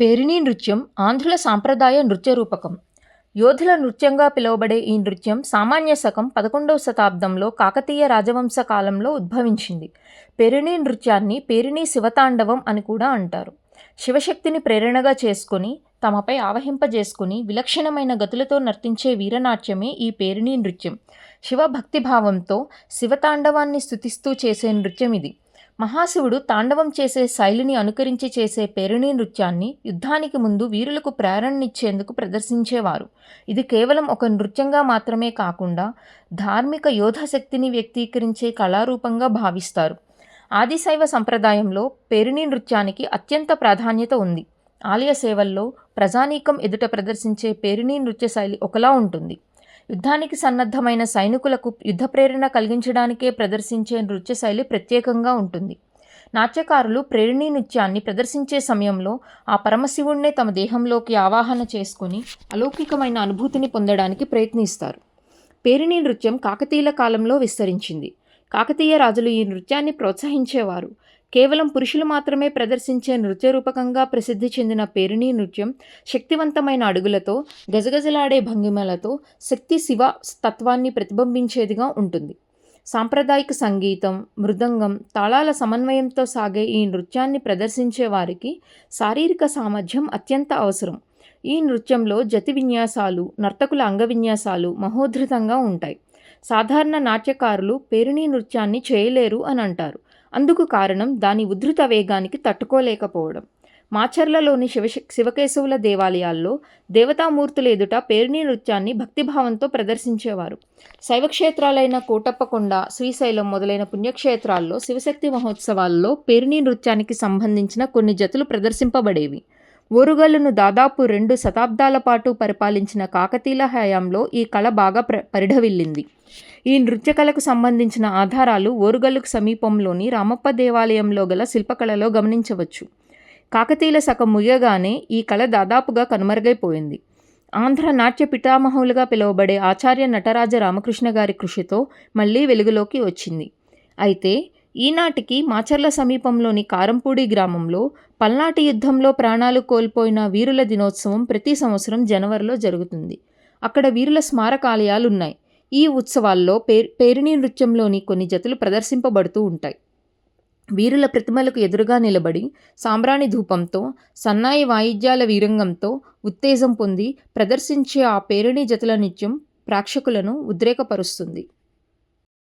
పేరిణి నృత్యం ఆంధ్రుల సాంప్రదాయ నృత్య రూపకం. యోధుల నృత్యంగా పిలువబడే ఈ నృత్యం సామాన్య శకం పదకొండవ శతాబ్దంలో కాకతీయ రాజవంశ కాలంలో ఉద్భవించింది. పేరిణి నృత్యాన్ని పేరిణి శివతాండవం అని కూడా అంటారు. శివశక్తిని ప్రేరణగా చేసుకుని తమపై ఆవహింపజేసుకుని విలక్షణమైన గతులతో నర్తించే వీరనాట్యమే ఈ పేరిణి నృత్యం. శివ భక్తిభావంతో శివతాండవాన్ని స్తుతిస్తూ చేసే నృత్యం ఇది. మహాశివుడు తాండవం చేసే శైలిని అనుకరించి చేసే పేరిణి నృత్యాన్ని యుద్ధానికి ముందు వీరులకు ప్రేరణనిచ్చేందుకు ప్రదర్శించేవారు. ఇది కేవలం ఒక నృత్యంగా మాత్రమే కాకుండా ధార్మిక యోధశక్తిని వ్యక్తీకరించే కళారూపంగా భావిస్తారు. ఆదిశైవ సంప్రదాయంలో పేరిణి నృత్యానికి అత్యంత ప్రాధాన్యత ఉంది. ఆలయ సేవల్లో ప్రజానీకం ఎదుట ప్రదర్శించే పేరిణి నృత్య శైలి ఒకలా ఉంటుంది. యుద్ధానికి సన్నద్ధమైన సైనికులకు యుద్ధ ప్రేరణ కలిగించడానికే ప్రదర్శించే నృత్య శైలి ప్రత్యేకంగా ఉంటుంది. నాట్యకారులు ప్రేరణీ నృత్యాన్ని ప్రదర్శించే సమయంలో ఆ పరమశివుణ్ణే తమ దేహంలోకి ఆవాహన చేసుకుని అలౌకికమైన అనుభూతిని పొందడానికి ప్రయత్నిస్తారు. పేరిణి నృత్యం కాకతీయుల కాలంలో విస్తరించింది. కాకతీయ రాజులు ఈ నృత్యాన్ని ప్రోత్సహించేవారు. కేవలం పురుషులు మాత్రమే ప్రదర్శించే నృత్య రూపకంగా ప్రసిద్ధి చెందిన పేరిణి నృత్యం శక్తివంతమైన అడుగులతో గజగజలాడే భంగిమలతో శక్తి శివ తత్వాన్ని ప్రతిబింబించేదిగా ఉంటుంది. సాంప్రదాయిక సంగీతం మృదంగం తాళాల సమన్వయంతో సాగే ఈ నృత్యాన్ని ప్రదర్శించే వారికి శారీరక సామర్థ్యం అత్యంత అవసరం. ఈ నృత్యంలో జతి విన్యాసాలు నర్తకుల అంగ విన్యాసాలు మహోధృతంగా ఉంటాయి. సాధారణ నాట్యకారులు పేరిణీ నృత్యాన్ని చేయలేరు అని అంటారు. అందుకు కారణం దాని ఉద్ధృత వేగానికి తట్టుకోలేకపోవడం. మాచర్లలోని శివ శివకేశవుల దేవాలయాల్లో దేవతామూర్తుల ఎదుట పేరిణి నృత్యాన్ని భక్తిభావంతో ప్రదర్శించేవారు. శైవక్షేత్రాలైన కోటప్పకొండ శ్రీశైలం మొదలైన పుణ్యక్షేత్రాల్లో శివశక్తి మహోత్సవాల్లో పేరిణి నృత్యానికి సంబంధించిన కొన్ని జతులు ప్రదర్శింపబడేవి. ఓరుగల్లును దాదాపు రెండు శతాబ్దాల పాటు పరిపాలించిన కాకతీయుల హయాంలో ఈ కళ బాగా ప్ర పరిఢవిల్లింది. ఈ నృత్య కళకు సంబంధించిన ఆధారాలు ఓరుగల్లుకు సమీపంలోని రామప్ప దేవాలయంలో గల శిల్పకళలో గమనించవచ్చు. కాకతీయుల శకం ముగియగానే ఈ కళ దాదాపుగా కనుమరుగైపోయింది. ఆంధ్ర నాట్య పితామహులుగా పిలువబడే ఆచార్య నటరాజ రామకృష్ణ గారి కృషితో మళ్ళీ వెలుగులోకి వచ్చింది. అయితే ఈనాటికి మాచర్ల సమీపంలోని కారంపూడి గ్రామంలో పల్నాటి యుద్ధంలో ప్రాణాలు కోల్పోయిన వీరుల దినోత్సవం ప్రతి సంవత్సరం జనవరిలో జరుగుతుంది. అక్కడ వీరుల స్మారకాలయాలు ఉన్నాయి ఈ ఉత్సవాల్లో పే పేరిణి నృత్యంలోని కొన్ని జతులు ప్రదర్శింపబడుతూ ఉంటాయి. వీరుల ప్రతిమలకు ఎదురుగా నిలబడి సాంబ్రాణి ధూపంతో సన్నాయి వాయిద్యాల వీరంగంతో ఉత్తేజం పొంది ప్రదర్శించే ఆ పేరిణి జతుల నృత్యం ప్రేక్షకులను ఉద్రేకపరుస్తుంది.